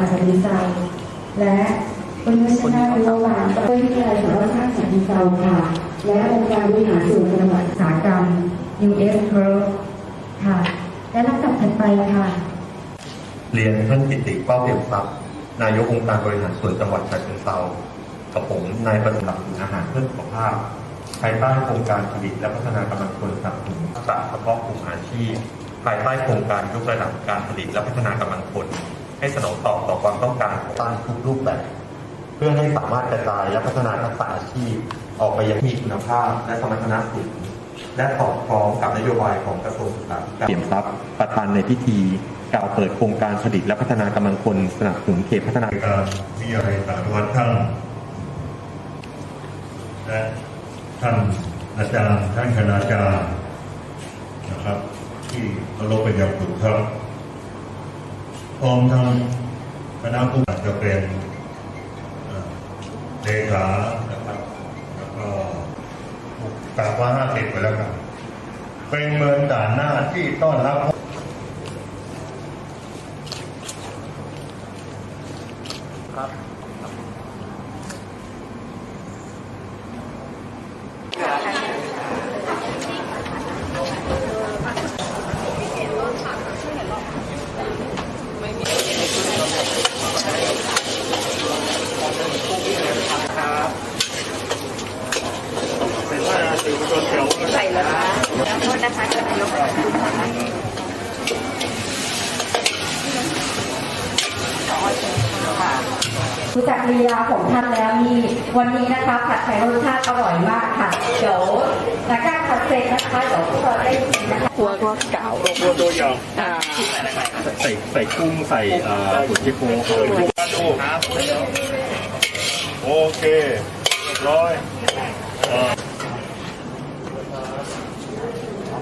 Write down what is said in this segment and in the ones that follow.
าสตร์ดีไซน์และเป็นวิชาระหว่างวิทยาลัยสารสนเทศดีไซน์ค่ะ และองค์การบริหารส่วนจังหวัดสากรรม US Curve ค่ะ และลำดับถัดไปค่ะ เรียนท่านกิติเป้าเปี่ยมทรัพย์นายกองค์การบริหารส่วนจังหวัดฉะเชิงเทรากับผมนายประสิทธิ์อาหารเพื่อสุขภาพภายใต้โครงการผลิตและพัฒนากำลังคนสนับสนุนทักษะเฉพาะกลุ่มอาชีพ ภายใต้โครงการยกระดับการผลิตและพัฒนากำลังคน ให้สนองตอบต่อความต้องการของตั้งทุกรูปแบบ เพื่อให้สามารถกระจายและพัฒนาทักษะอาชีพ ออกไปยังมีคุณภาพ และสมรรถนะสูงและสอดคล้องกับนโยบายของกระทรวงศึกษาธิการเปี่ยมทรัพย์ประธานในพิธีกล่าวเปิดโครงการผลิตและพัฒนากำลังคนสนับสนุนเขตพัฒนาการวิทยาลัยสารวัตรท่านและท่านอาจารย์ท่านคณาจารย์นะครับ ที่เคารพเป็นอย่างสูงครับ พร้อมทั้งคณะผู้อาจจะเป็นเลขานะครับแล้วก็กาว่าห้าสิบไปแล้วครับเป็นเมืองด่านหน้าที่ต้อนรับครับ แล้วโทษนะคะจะยกขอบคุณค่ะค่ะรู้จักลีลาของท่านแล้วนี่วันนี้นะคะผัดไทยรสชาติอร่อยมากค่ะ เดี๋ยวหลังจากผัดเสร็จนะคะเดี๋ยวพวกเราได้กินนะคะตัวตัวเก่าตัวตัวยางอ่าใส่ใส่กุ้งใส่อ่อหัวเชโปดูโอเคร้อยเอ่อ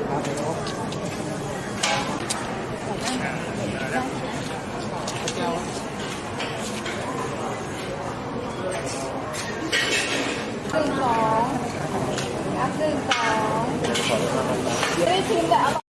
หนึ่งสองนับหนึ่งสองไม่ได้ชิมแต่